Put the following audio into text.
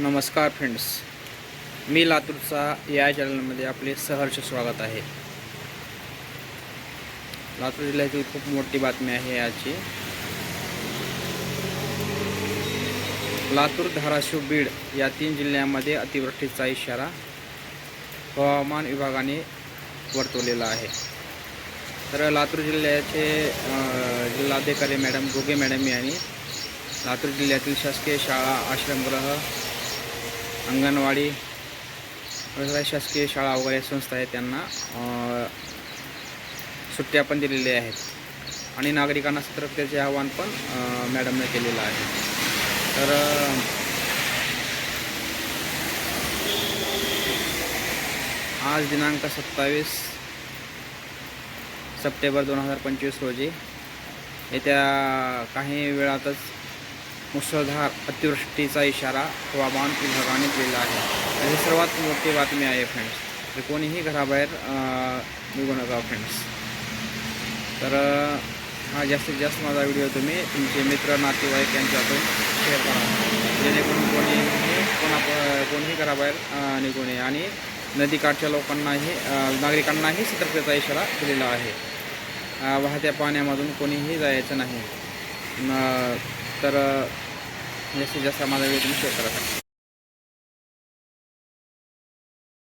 नमस्कार फ्रेंड्स. मी लातूरचा या चॅनलमध्ये आपले सहर्ष स्वागत आहे. लातूर जिल्ह्यातील खूप मोठी बातमी आहे याची. लातूर धाराशिव बीड या तीन जिल्ह्यांमध्ये अतिवृष्टीचा इशारा हवामान विभागाने वर्तवलेला आहे. तर लातूर जिल्ह्याचे जिल्हाधिकारी मॅडम गोगे मॅडम यांनी लातूर जिल्ह्यातील शासकीय शाळा आश्रमगृह अंगणवाडी शासकीय शाळा वगैरे संस्था आहेत त्यांना सुट्ट्या पण दिलेल्या आहेत. आणि नागरिकांना सतर्कतेचे आवाहन पण मॅडमने केलेलं आहे. तर आज दिनांक सत्तावीस सप्टेंबर दोन हजार पंचवीस रोजी येत्या काही वेळातच मुसळधार अतिवृष्टीचा इशारा हवामान विभागाने दिला आहे. ही सर्वात मोठी बातमी आहे फ्रेंड्स तर कोणीही घराबाहेर निघू नका फ्रेंड्स तर हा जास्तीत जास्त माझा व्हिडिओ तुम्ही तुमचे मित्र नातेवाईक यांच्यातून शेअर करा. जेणेकरून कोणीही कोणा कोणीही घराबाहेर निघू नये. आणि नदीकाठच्या लोकांनाही नागरिकांनाही सतर्कतेचा इशारा दिलेला आहे. वाहत्या पाण्यामधून कोणीही जायचं नाही. तर जास्तीत जास्त माझा व्हिडिओ शेअर करा.